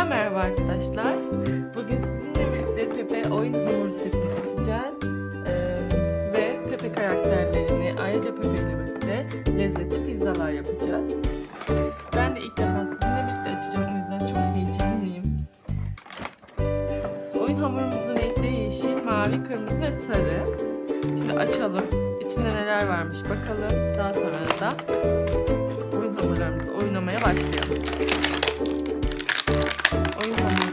Herkese merhaba arkadaşlar. Bugün sizinle birlikte Pepe oyun hamuru setini açacağız. Ee, ve Pepe karakterlerini ayrıca Pepe ile birlikte lezzetli pizzalar yapacağız. Ben de ilk defa sizinle birlikte açacağım o yüzden çok heyecanlıyım. Oyun hamurumuzun renkleri yeşil, mavi, kırmızı ve sarı. Şimdi açalım. İçinde neler varmış bakalım. Daha sonra da oyun hamurlarımızı oynamaya başlayalım. Oyun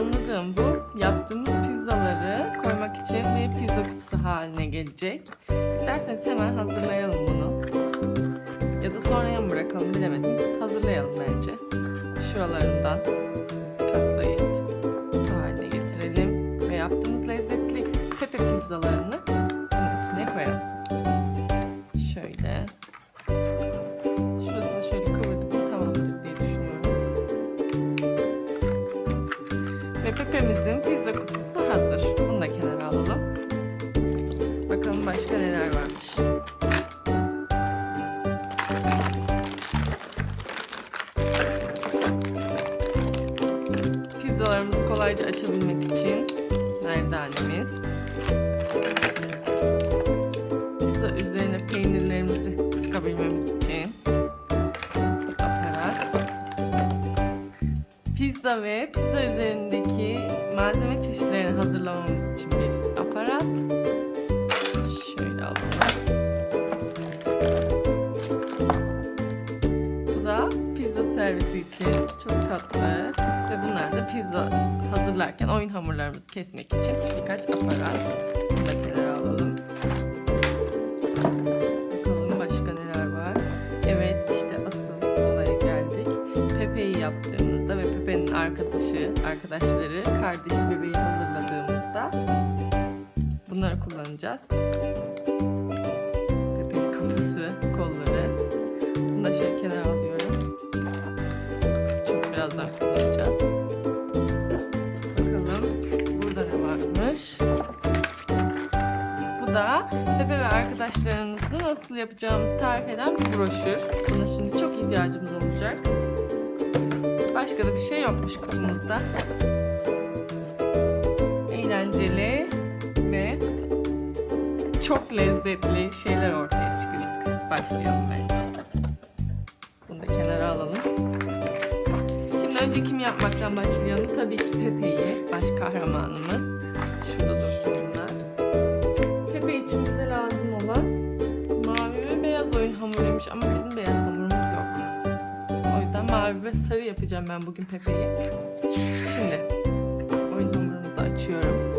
anladım. Bu yaptığımız pizzaları koymak için bir pizza kutusu haline gelecek. İsterseniz hemen hazırlayalım bunu. Ya da sonraya mı bırakalım bilemedim. Hazırlayalım bence. Şuralarından katlayıp kutu haline getirelim. Ve yaptığımız lezzetli pepe pizzalarını bunun içine koyalım. Kolayca açabilmek için merdanemiz. Pizza üzerine peynirlerimizi sıkabilmemiz için bir aparat. Pizza ve pizza üzerindeki malzeme çeşitlerini hazırlamamız için bir aparat. Şöyle alalım. Bu da pizza servisi için çok tatlı. Ve bunlar da pizza hazırlarken oyun hamurlarımızı kesmek için birkaç aparat. Bunu da kenara alalım. Bakalım başka neler var. Evet işte asıl olaya geldik. Pepe'yi yaptığımızda ve Pepe'nin arkadaşı, arkadaşları, kardeş bebeği hazırladığımızda bunları kullanacağız. Yapacağımızı tarif eden bir broşür. Buna şimdi çok ihtiyacımız olacak. Başka da bir şey yokmuş kutumuzda. Eğlenceli ve çok lezzetli şeyler ortaya çıkacak. Başlayalım bence. Bunu da kenara alalım. Şimdi önce kim yapmaktan başlayalım? Tabii ki Pepe'yi, baş kahramanımız. Mavi ve sarı yapacağım ben bugün Pepe'yi. Şimdi oyun hamurumuzu açıyorum.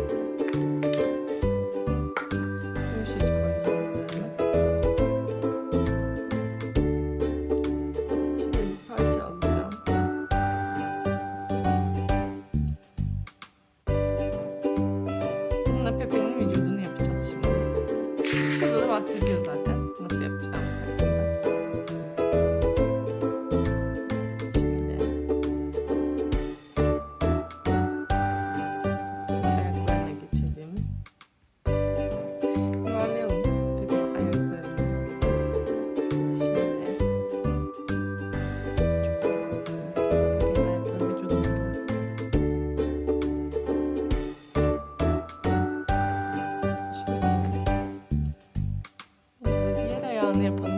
Ayağını yapalım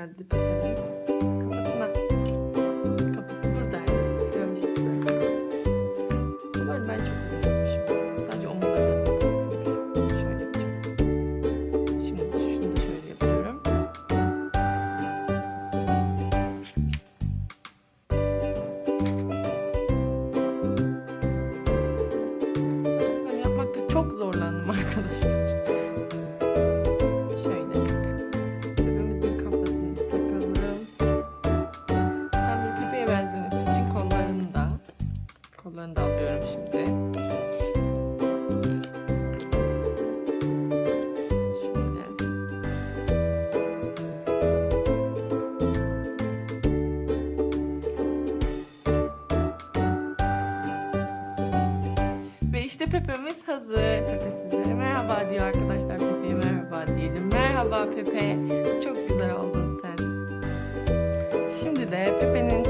geldi kollarını da alıyorum şimdi. Ve işte Pepe'miz hazır. Pepe sizlere merhaba diyor arkadaşlar. Pepe'ye merhaba diyelim. Merhaba Pepe. Çok güzel oldun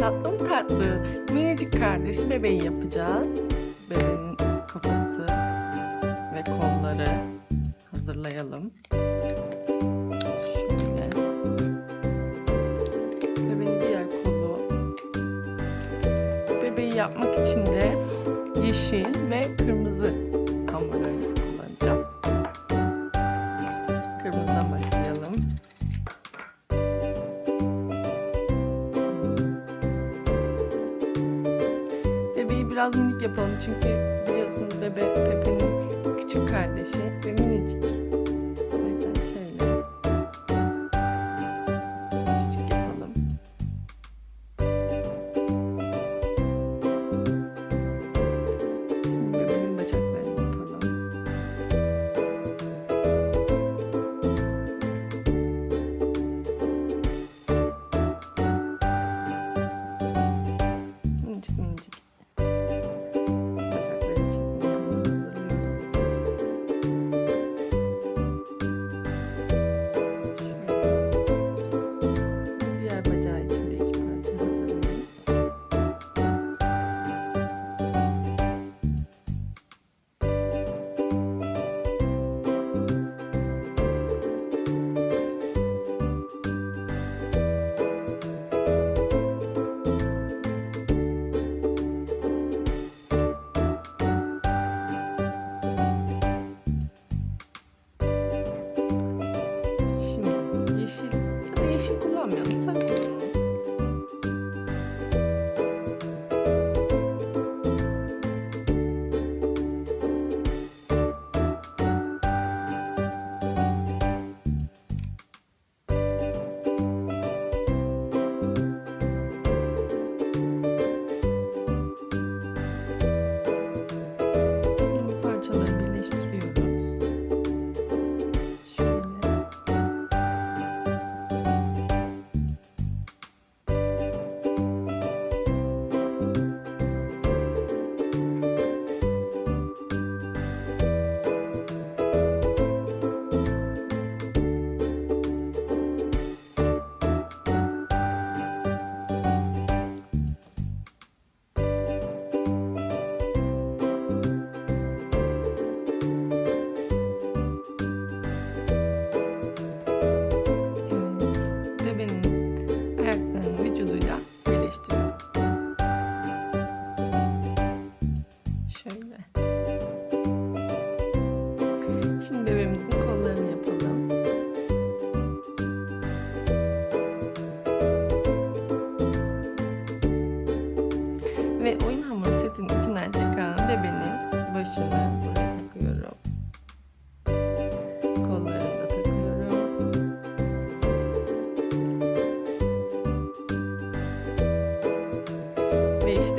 tatlı tatlı minicik kardeşi bebeği yapacağız. Bebeğin kafası ve kolları hazırlayalım. Şöyle. Bebeğin diğer kolu. Bebeği yapmak için de yeşil ve kırmızı Bebeği biraz minik yapalım çünkü biliyorsunuz bebe Pepe'nin küçük kardeşi ve minicik.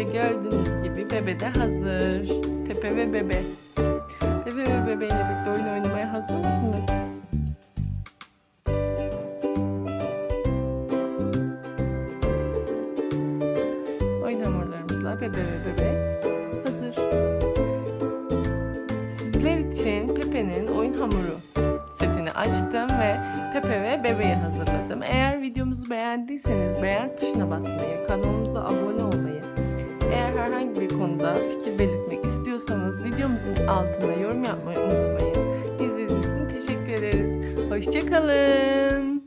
İşte gördüğünüz gibi bebe de hazır. Pepe ve bebe. Pepe ve bebeğiyle birlikte oyun oynamaya hazır mısınız? Oyun hamurlarımızla bebe ve bebe hazır. Sizler için Pepe'nin oyun hamuru setini açtım ve Pepe ve bebeği hazırladım. Eğer videomuzu beğendiyseniz beğen tuşuna basmayı, kanalımıza abone olmayı, eğer herhangi bir konuda fikir belirtmek istiyorsanız videomuzun altına yorum yapmayı unutmayın. İzlediğiniz için teşekkür ederiz. Hoşçakalın.